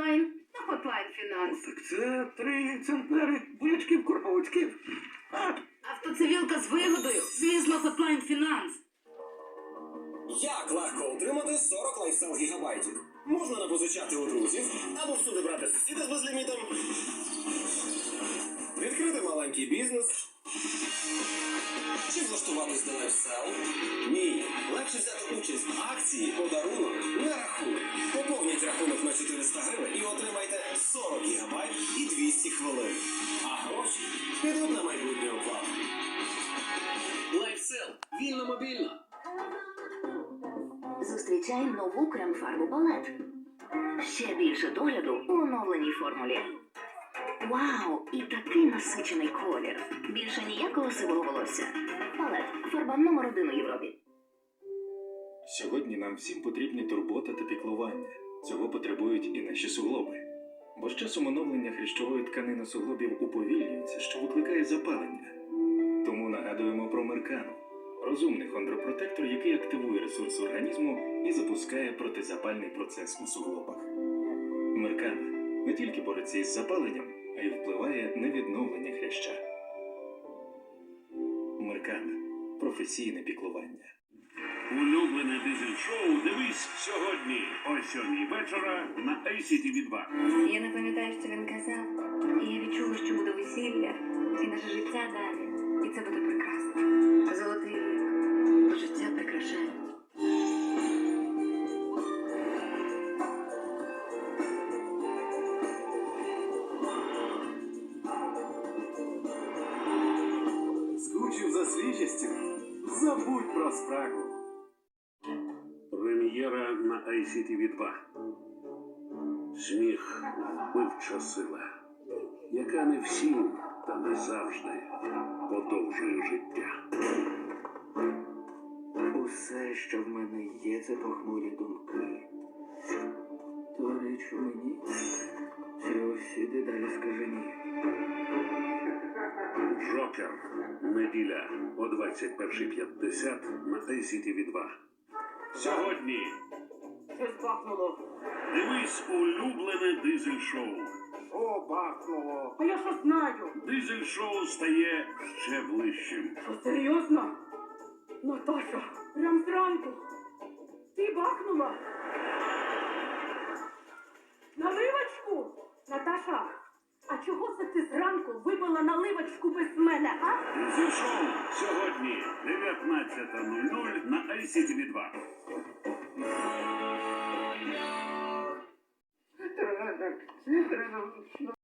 онлайн на Hotline Finance. Так це три центнери бурячків корповичків. Автоцивілка з вигодою. Звісно, Hotline Finance. Як легко отримати 40 лайфстайл гігабайтів? Можна напозичати у друзів або всюди брати сусіда з безлімітом. Відкрити маленький бізнес. Чи влаштуватись на лайфстайл? Ні. Легше взяти участь в акції подарунок Вільно мобільно. Зустрічай нову крем-фарбу балет. Ще більше догляду у оновленій формулі. Вау! І такий насичений колір. Більше ніякого сивого волосся. Балет фарба номер один у Європі. Сьогодні нам всім потрібні турбота та піклування. Цього потребують і наші суглоби. Бо з часом оновлення хрящової тканини суглобів уповільнюється, що викликає запалення. Тому нагадуємо про меркану розумний хондропротектор, який активує ресурси організму і запускає протизапальний процес у суглобах. Меркана не тільки бореться із запаленням, а й впливає на відновлення хряща. Меркана професійне піклування. Улюблене дизель-шоу дивись сьогодні о сьомій вечора на ICTV 2 Я не пам'ятаю, що він казав. І я відчула, що буде весілля і наше життя далі. Свіжістю. Забудь про спрагу. Прем'єра на ICTV 2 Сміх вбивча сила, яка не всім та не завжди подовжує життя. Усе, що в мене є, це похмурі думки. То річ у мені, Джокер. Неділя о 21.50 на ICTV 2 Сьогодні Щось бахнуло. дивись улюблене дизель-шоу. О, бахнуло. А я що знаю? Дизель-шоу стає ще ближчим. Що серйозно? Наташа, прям зранку. Ти бахнула? Наливочку? Наташа, а чого це ти зранку випила наливочку без мене, а? Дизель-шоу сьогодні 19.00 на ICTV 2 Треба, треба